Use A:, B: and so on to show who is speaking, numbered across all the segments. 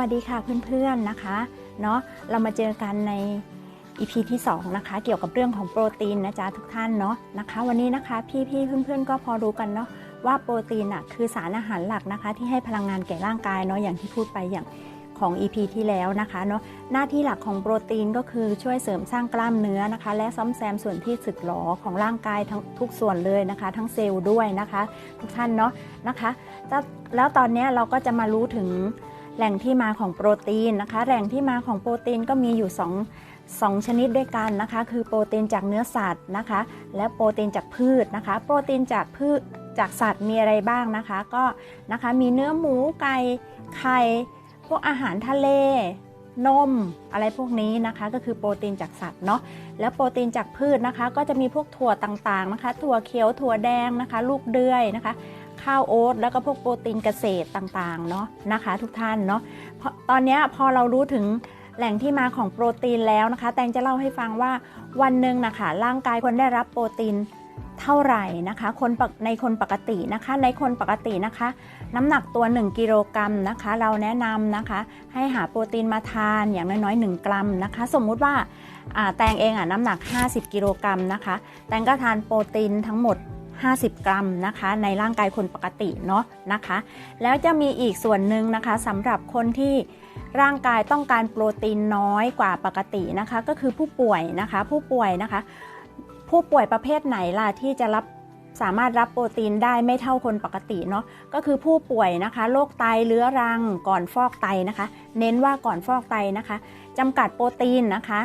A: วัสดีค่ะเพื่อนๆนะคะเนาะเรามาเจอกันใน EP ที่2นะคะเกี่ยวกับเรื่องของโปรตีนนะจ๊ะทุกท่านเนาะนะคะ วันนี้นะคะพี่ๆเพื่อนๆก็พอรู้กันเนาะว่าโปรตีนอะคือสารอาหารหลักนะคะ ที่ให้พลังงานแก่ร่างกายเนาะอย่างที่พูดไปอย่างของ EP ที่แล้วนะคะเนาะหน้าที่หลักของโปรตีนก็คือช่วยเสริมสร้างกล้ามเนื้อนะคะ และซ่อมแซมส่วนที่สึกหรอของร่างกายทั้งทุกส่วนเลยนะคะ ทั้งเซลล์ด้วยนะคะ ทุกท่านเนาะนะคะแล้วตอนนี้เราก็จะมารู้ถึง แหล่งที่มาของโปรตีนนะคะ แหล่งที่มาของโปรตีนก็มีอยู่2 2ชนิดด้วยกันนะคะ คือโปรตีนจากเนื้อสัตว์นะคะ และโปรตีนจากพืชนะคะ โปรตีนจากพืชจากสัตว์มีอะไรบ้างนะคะ ก็นะคะมีเนื้อหมูไก่ไข่พวกอาหารทะเล นมอะไรพวกนี้นะคะ ก็คือโปรตีนจากสัตว์เนาะแล้วโปรตีนจากพืชนะคะ ก็จะมีพวกถั่วต่างๆนะคะ ถั่วเขียวถั่วแดงนะคะ ลูกเดือยนะคะ ข้าวโอ๊ตแล้วก็พวกโปรตีนเกษตรต่างๆเนาะนะคะทุกท่านเนาะตอนนี้พอเรารู้ถึงแหล่งที่มาของโปรตีนแล้วนะคะ แตงจะเล่าให้ฟังว่าวันหนึ่งนะคะร่างกายควรได้รับโปรตีนเท่าไหร่นะคะ คนในคนปกตินะคะ ในคนปกตินะคะ น้ำหนักตัว 1 กิโลกรัมนะคะ เราแนะนำนะคะ ให้หาโปรตีนมาทานอย่างน้อยๆ 1 กรัมนะคะ สมมุติว่าแตงเองอะน้ำหนัก 50 กิโลกรัมนะคะ แตงก็ทานโปรตีนทั้งหมด 50 กรัมนะคะ ในร่างกายคนปกติเนาะนะคะ แล้วจะมีอีกส่วนหนึ่งนะคะสำหรับคนที่ร่างกายต้องการโปรตีนน้อยกว่าปกตินะคะ ก็คือผู้ป่วยนะคะผู้ป่วยนะคะ ผู้ป่วยประเภทไหนล่ะที่จะรับสามารถรับโปรตีนได้ไม่เท่าคนปกติเนาะก็คือผู้ป่วยนะคะโรคไตเรื้อรังก่อนฟอกไตนะคะ เน้นว่าก่อนฟอกไตนะคะจำกัดโปรตีนนะคะ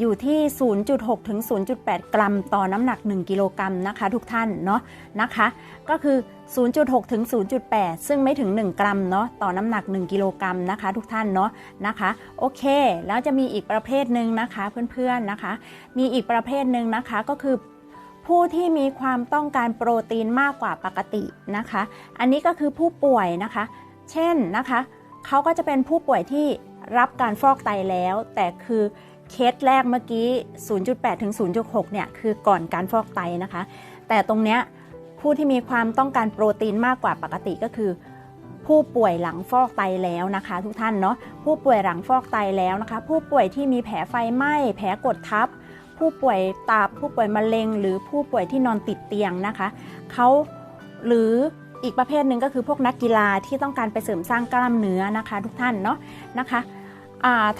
A: อยู่ที่ 0.6 ถึง 0.8 กรัม ต่อน้ำหนัก 1 กิโลกรัมนะคะ ทุกท่านเนาะนะคะ ก็คือ 0.6 ถึง 0.8 ซึ่งไม่ถึง 1 กรัมเนาะต่อน้ำหนัก 1 กิโลกรัมนะคะ ทุกท่านเนาะนะคะ โอเค แล้วจะมีอีกประเภทหนึ่งนะคะเพื่อนๆนะคะ มีอีกประเภทหนึ่งนะคะก็คือผู้ที่มีความต้องการโปรตีนมากกว่าปกตินะคะ อันนี้ก็คือผู้ป่วยนะคะ เช่นนะคะเขาก็จะเป็นผู้ป่วยที่รับการฟอกไตแล้ว แต่คือ เคสแรกเมื่อกี้ 0.8 ถึง 0.6 เนี่ย คือก่อนการฟอกไตนะคะ แต่ตรงเนี้ยผู้ที่มีความต้องการโปรตีนมากกว่าปกติก็คือ ผู้ป่วยหลังฟอกไตแล้วนะคะ ทุกท่านเนาะ ผู้ป่วยหลังฟอกไตแล้วนะคะ ผู้ป่วยที่มีแผลไฟไหม้ แผลกดทับ ผู้ป่วยตับ ผู้ป่วยมะเร็ง หรือผู้ป่วยที่นอนติดเตียงนะคะ เขาหรืออีกประเภทหนึ่งก็คือพวกนักกีฬาที่ต้องการไปเสริมสร้างกล้ามเนื้อนะคะ ทุกท่านเนาะนะคะ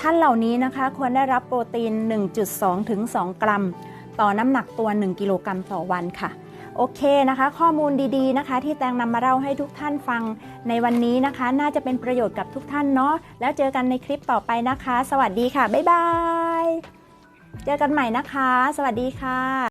A: ท่านเหล่านี้นะคะควรได้รับโปรตีน 1.2 ถึง 2 กรัม ต่อน้ำหนักตัว 1 กิโลกรัมต่อวันค่ะ โอเคนะคะ ข้อมูลดีๆนะคะ ที่แตงนำมาเล่าให้ทุกท่านฟังในวันนี้นะคะ น่าจะเป็นประโยชน์กับทุกท่านเนาะแล้วเจอกันในคลิปต่อไปนะคะ สวัสดีค่ะ บ๊ายบาย เจอกันใหม่นะคะ สวัสดีค่ะ